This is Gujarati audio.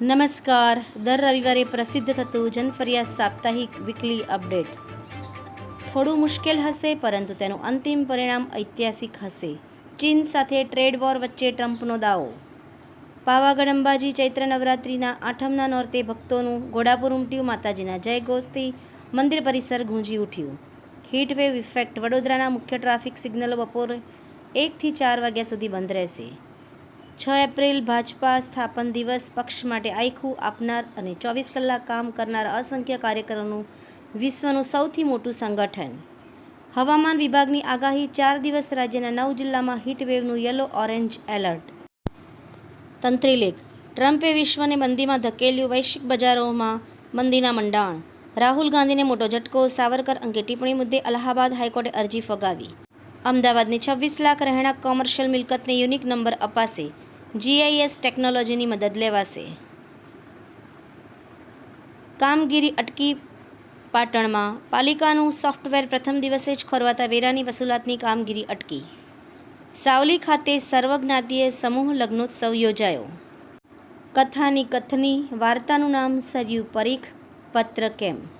નમસ્કાર. દર રવિવારે પ્રસિદ્ધ થતું જનફરિયાદ સાપ્તાહિક વીકલી અપડેટ્સ થોડું મુશ્કેલ હશે, પરંતુ તેનું અંતિમ પરિણામ ઐતિહાસિક હશે. ચીન સાથે ટ્રેડ વોર વચ્ચે ટ્રમ્પનો દાવો. પાવાગઢ અંબાજી ચૈત્ર નવરાત્રિના આઠમના નોરતે ભક્તોનું ઘોડાપુર ઉમટ્યું, માતાજીના જય ગોસ્તી, મંદિર પરિસર ગુંજી ઉઠ્યું. હીટવેવ ઇફેક્ટ વડોદરાના મુખ્ય ટ્રાફિક સિગ્નલો બપોરે એકથી ચાર વાગ્યા સુધી બંધ રહેશે. છ એપ્રિલ ભાજપા સ્થાપન દિવસ પક્ષ માટે આખું આપનાર અને ચોવીસ કલાક કામ કરનાર અસંખ્ય કાર્યકરોનું વિશ્વનું સૌથી મોટું સંગઠન. હવામાન વિભાગની આગાહી ચાર દિવસ રાજ્યના નવ જિલ્લામાં હીટવેવનું યલો ઓરેન્જ એલર્ટ તંત્રીલેખ ટ્રમ્પે વિશ્વને મંદીમાં ધકેલ્યું વૈશ્વિક બજારોમાં મંદીના મંડાણ. રાહુલ ગાંધીને મોટો ઝટકો, સાવરકર અંગે ટિપ્પણી મુદ્દે અલ્હાબાદ હાઈકોર્ટે અરજી ફગાવી. અમદાવાદની છવ્વીસ લાખ રહેણાંક કોમર્શિયલ મિલકતને યુનિક નંબર અપાશે. જીઆઈએસ ટેકનોલોજીની મદદ લેવાશે. કામગીરી અટકી પાટણમાં. પાલિકાનું સોફ્ટવેર પ્રથમ દિવસે જ ખોરવાતા વેરાની વસૂલાતની કામગીરી અટકી. સાવલી ખાતે સર્વજ્ઞાતીય સમૂહ લગ્નોત્સવ યોજાયો. કથાની કથની, વાર્તાનું નામ સરયુ પરીખ, પત્ર કેમ?